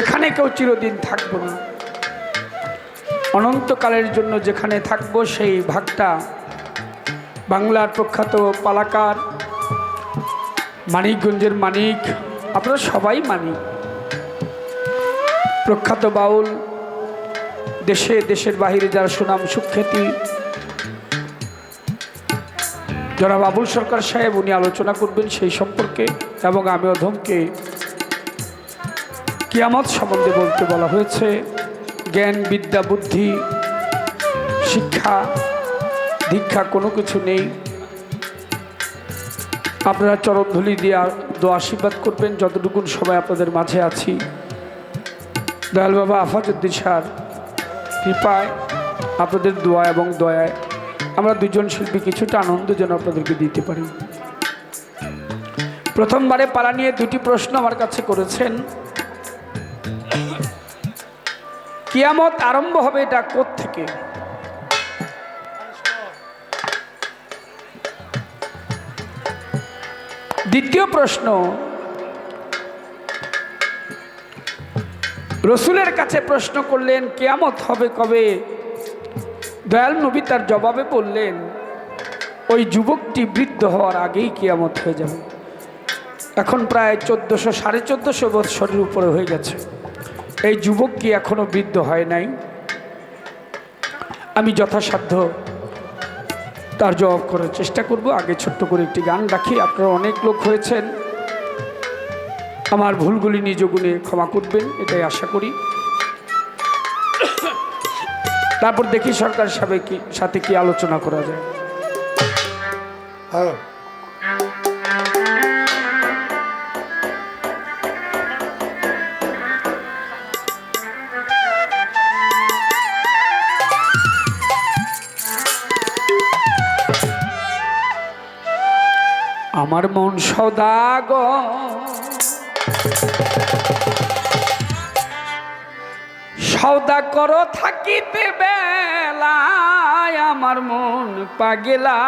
এখানে কেউ চিরদিন থাকব না। অনন্তকালের জন্য যেখানে থাকব সেই ভাগটা বাংলার প্রখ্যাত পালাকার, মানিকগঞ্জের মানিক, আপনারা সবাই মানিক। প্রখ্যাত বাউল, দেশে দেশের বাহিরে যারা সুনাম সুখ্যাতি। যারা বাবুল সরকার সাহেব, উনি আলোচনা করবেন সেই সম্পর্কে এবং আমি অধমকে কিয়ামত সম্বন্ধে বলতে বলা হয়েছে, জ্ঞান, বিদ্যা, বুদ্ধি, শিক্ষা, দীক্ষা কোনো কিছু নেই। আপনারা চরণধুলি দিয়ে দো আশীর্বাদ করবেন, যতটুকুন সবাই আপনাদের মাঝে আছি। দয়াল বাবা আফাজুদ্দিন সার কৃপায় আপনাদের দোয়া এবং দয়ায় আমরা দুজন শিল্পী কিছুটা আনন্দ যেন আপনাদেরকে দিতে পারি। প্রথমবারে পালা নিয়ে দুটি প্রশ্ন আমার কাছে করেছেন। কিয়ামত আরম্ভ হবে এটা থেকে দ্বিতীয় প্রশ্ন, রসুলের কাছে প্রশ্ন করলেন, কেয়ামত হবে কবে? দয়াল নবী তার জবাবে বললেন, ওই যুবকটি বৃদ্ধ হওয়ার আগেই কেয়ামত হয়ে যাবে। এখন প্রায় চোদ্দোশো, সাড়ে চোদ্দোশো বৎসরের উপরে হয়ে গেছে। এই যুবক কি এখনও বৃদ্ধ হয় নাই? আমি যথাসাধ্য তার জবাব করার চেষ্টা করব। আগে ছোট্ট করে একটি গান রাখি। আপনারা অনেক লোক হয়েছেন। আমার ভুলগুলি নিজ গুণে ক্ষমা করবেন, এটাই আশা করি। তারপর দেখি সরকার সাহেব কি, সাথে কি আলোচনা করা যায়। হ্যাঁ। আমার মন সদাগ সৌদা করো থাকিতে বেলায় আমার মন পাগেলা।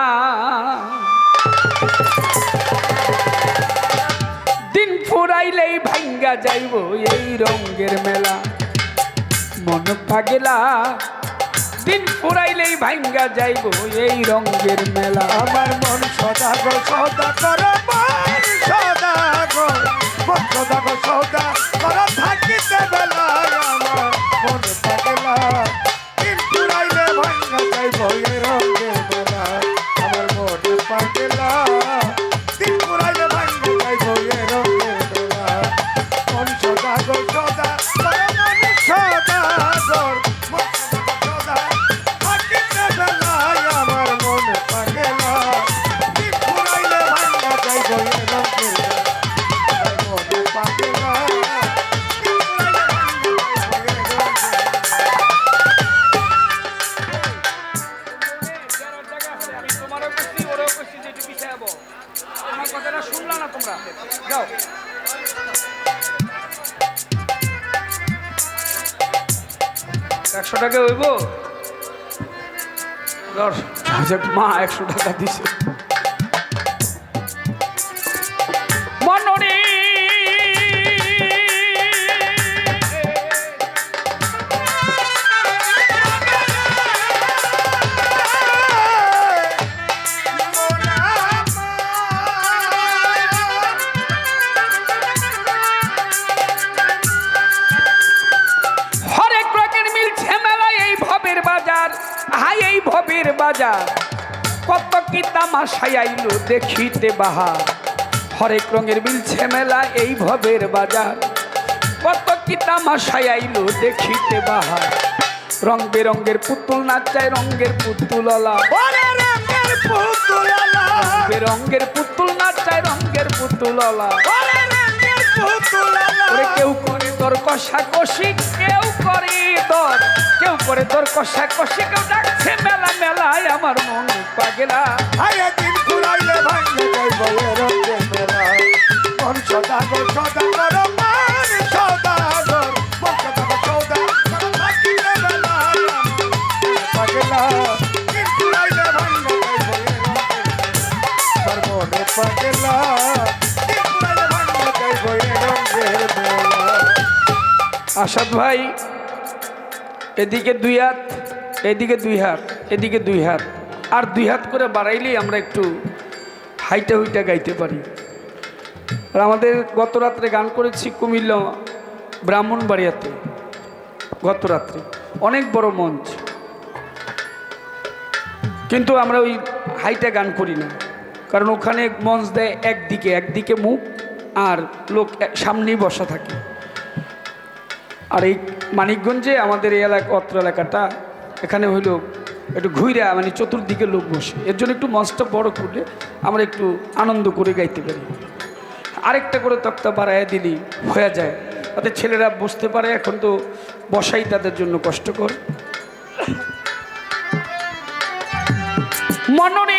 দিন ফুরাইলেই ভাঙ্গা যাইব এই রঙ্গের মেলা। মন পাগেলা, দিন ফুরাইলেই ভাঙ্গা যাইব এই রঙ্গের মেলা। আমার মন সদা গো সদা কর আমার কথাটা শুনলা না তোমরা? যাও। একশো টাকা হইব? আচ্ছা, মা একশো টাকা দিছে। বাজার কত কি তামাশাই আইলো দেখিতে বাহার। হরেক রঙের মিলছে মেলা এই ভবের বাজার। কত কি তামাশাই আইলো দেখিতে বাহার। রং বেরঙ্গের পুতুল নাচায় রঙ্গের পুতুললা। রঙের পুতুলালা। বেরঙ্গের পুতুল নাচায় রঙ্গের রঙের পুতুলালা। কেউ করে তোর কষা কষি কেউ করে তোর। কেউ করে তোর কষা কষি কেউ ডাকছে মেলা মেলায় আমার মন পাগেলা। আরে দিন ফুরাইলে ভাঙে যাই বয়ে রঙে মেলা মন সদা গো সদা করো মান সদা গো। মন সদা গো সদা করো থাকিলে বেলা পাগলা দিন ফুরাইলে ভাঙে যাই বয়ে রঙে পাগলা দিন ফুরাইলে ভাঙে যাই বয়ে রঙে মেলা আসাদ ভাই এদিকে দুই হাত, এদিকে দুই হাত, এদিকে দুই হাত। আর দুই হাত করে বাড়াইলেই আমরা একটু হাইটা হুইটা গাইতে পারি। আর আমাদের গত রাত্রে গান করেছি কুমিল্লা ব্রাহ্মণবাড়িয়াতে, গত রাত্রে। অনেক বড় মঞ্চ। কিন্তু আমরা ওই হাইটা গান করি না। কারণ ওখানে মঞ্চ দেয় একদিকে একদিকে মুখ আর লোক সামনেই বসা থাকে। আর এই মানিকগঞ্জে আমাদের এই এলাকা অত্র এলাকাটা এখানে হইল একটু ঘুরে মানে চতুর্দিকে লোক বসে। এর জন্য একটু মঞ্চটা বড় করলে আমরা একটু আনন্দ করে গাইতে পারি। আরেকটা করে তক্তা বাড়ায় দিলি, হয়ে যায়। তাতে ছেলেরা বসতে পারে, এখন তো বসাই তাদের জন্য কষ্টকর। মনরে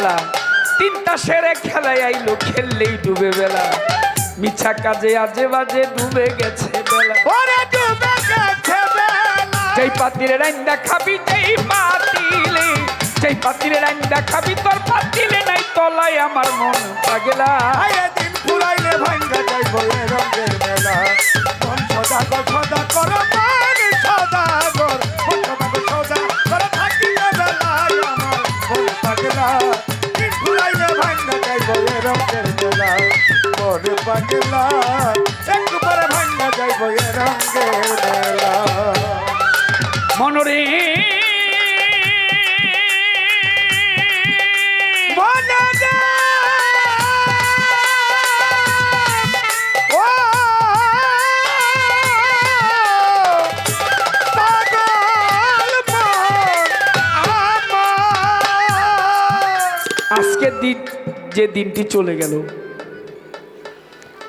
খেলা তিনটা সেরে খেলায় আইলো খেললেই ডুবে বেলা। মিছা কাজে আজে বাজে ডুবে গেছে বেলা। ওরে ডুবে গেছে বেলা। যেই পাতিরে রান্দা খাবি যেই পাতিলে যেই পাতিরে রান্দা খাবি তোর পাতিলে নাই তলায় আমার মন পাগলা। আয়ে দিন ফুরাইলে ভাঙ্গা যাইব এ রঙের মেলা। মন সদাগর সদা কর মন পাগলা। একবারে ভাঙ্গা যাইব এ মেলা। মনরে। মনে মন। আজকের দিন যে দিনটি চলে গেল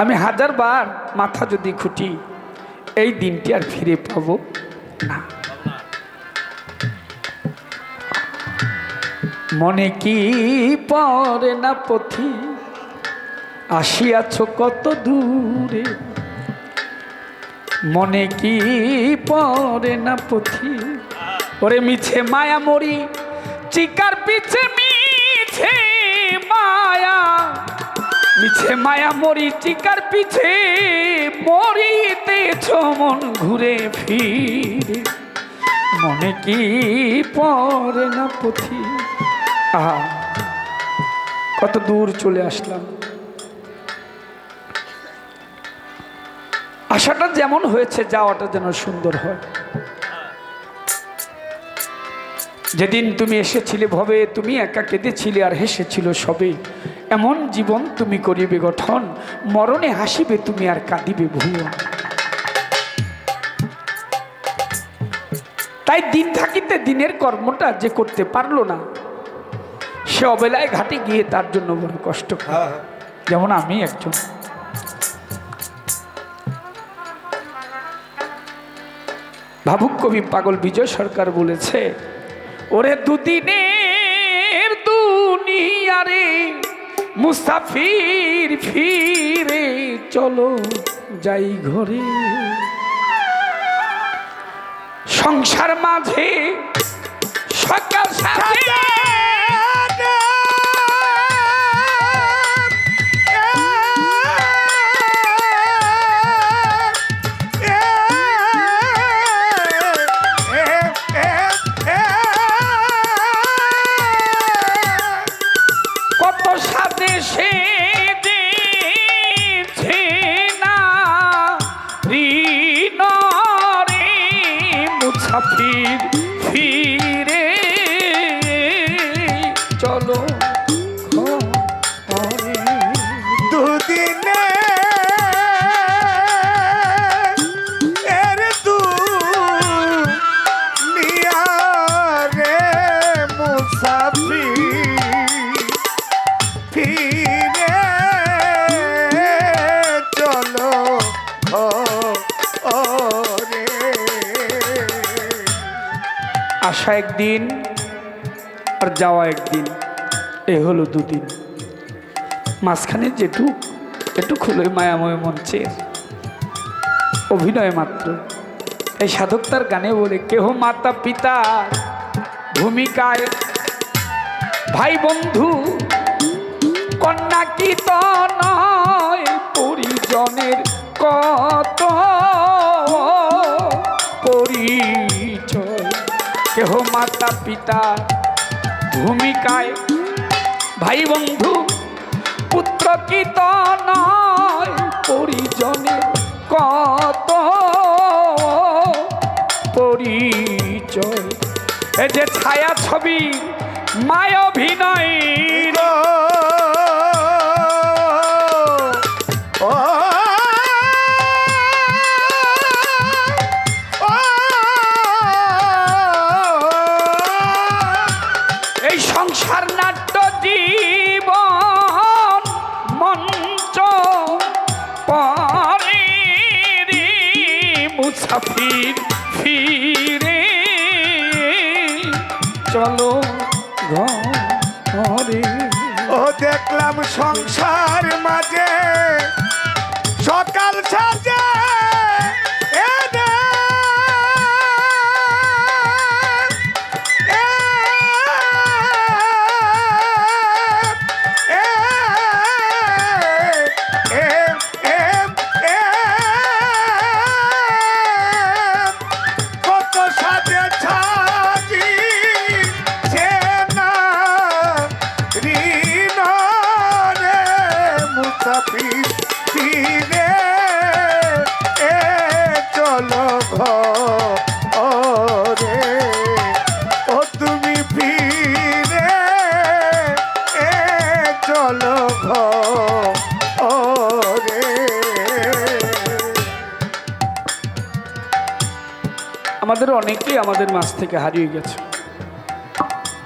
আমি হাজার বার মাথা যদি খুঁটি, এই দিনটি আর ফিরে পাবো না। মনে কি পরে না পথি? আসিয়াছ কত দূরে। মনে কি পরে না পথি? ওরে মিছে মায়া মরি চিকার পিছে মিছে। মিছে মায়া মরি চিকার পিছে মরিতেছ মন ঘুরে ফিরে। মনে কি পরে না পথি? আহা, কত দূর চলে আসলাম। আশাটা যেমন হয়েছে, যাওয়াটা যেন সুন্দর হয়। যেদিন তুমি এসেছিলে ভবে, তুমি একা কেঁদেছিলে আর হেসেছিল সবে। এমন জীবন তুমি করিবে গঠন। মরণে হাসিবে তুমি আর কাঁদিবে ভুয়ন তাই দিন থাকিতে দিনের কর্মটা যে করতে পারল না সে অবেলায় ঘাটে গিয়ে তার জন্য বড় কষ্ট যেমন আমি একজন। ভাবুক কবি পাগল বিজয় সরকার বলেছে ওরে দুদিনের দুনিয়ারে মুসাফির ফিরে চলো যাই ঘরে। সংসার মাঝে সকাল সাথে দুদিনে এর রে। আসা একদিন আর যাওয়া একদিন এ হলো দুদিন। মাঝখানে যেটু একটু খুলোই মায়াময় মঞ্চের অভিনয় মাত্র। এই সাধক তার গানে বলে, কেহ মাতা পিতা, ভূমিকায় ভাই বন্ধু, কন্যা কি নয়, পরিজনের কত পরিচয়। কেহ মাতা পিতা, ভূমিকায় ভাই বন্ধু পুত্র কি নয় পরিজনে কত? পরিচয়। এ যে ছায়া ছবি মায় অভিনয় মুসাফির ফিরে। চলো ঘরে। ও দেখলাম সংসার মাঝে সকাল সাজে অনেকেই আমাদের মাছ থেকে হারিয়ে গেছে।